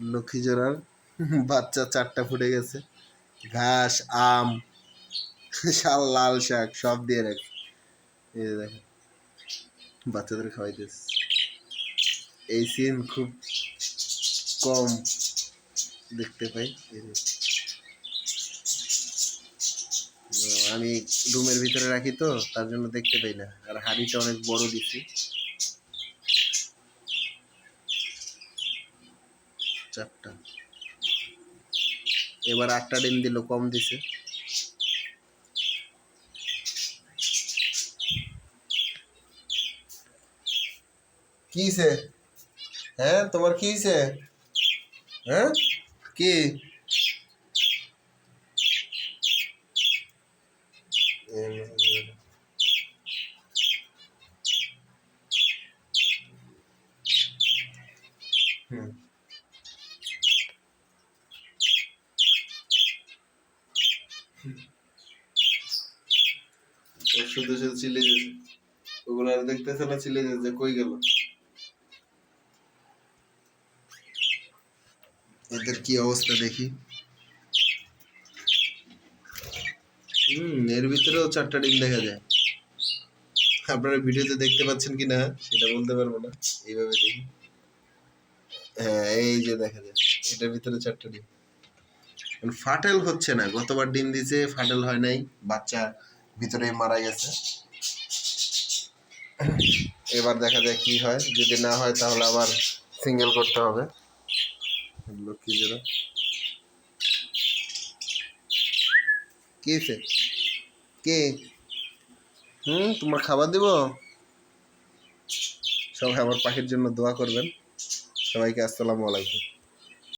লক্ষ্মী জোড়ার বাচ্চা চারটা ফুটে গেছে। ঘাস, আম, শাল, লাল শাক সব দিয়ে রাখে। এই যে দেখেন, বাচ্চাদের খাওয়াইতেছে। এই সিন খুব কম দেখতে পাই। আমি রুমের ভিতরে রাখি তো, তার জন্য দেখতে পাই না। আর হাড়িটা অনেক বড় দিছি। চারটা। এবার আটটা ডিম দিল, কম দিছে। কি হইছে? হ্যাঁ তোমার কি হইছে? হ্যাঁ? কি? হুম। শুধু শুধু চিলে ওগুলো আর দেখতেছে না চিলে কই গেল? এদের কি অবস্থা দেখি? হুম, এর ভিতরেও চারটা ডিম দেখা যায়। আপনারা ভিডিওতে দেখতে পাচ্ছেন কি না সেটা বলতে পারব না। এইভাবে দেখি। হ্যাঁ এই যে দেখা যায়। এটার ভিতরে চারটা ডিম। ফাটেল হচ্ছে না। গতবার ডিম দিছে ফাটেল হয় নাই। বাচ্চা ভিতরে মারা গেছে। এবার দেখা যায় কি হয়। যদি না হয় তাহলে আবার সিঙ্গেল করতে হবে। কি কে? হুম, তোমার খাবার দিব? সবাই আমার পাখির জন্য দোয়া করবেন। সবাইকে আসসালামু আলাইকুম।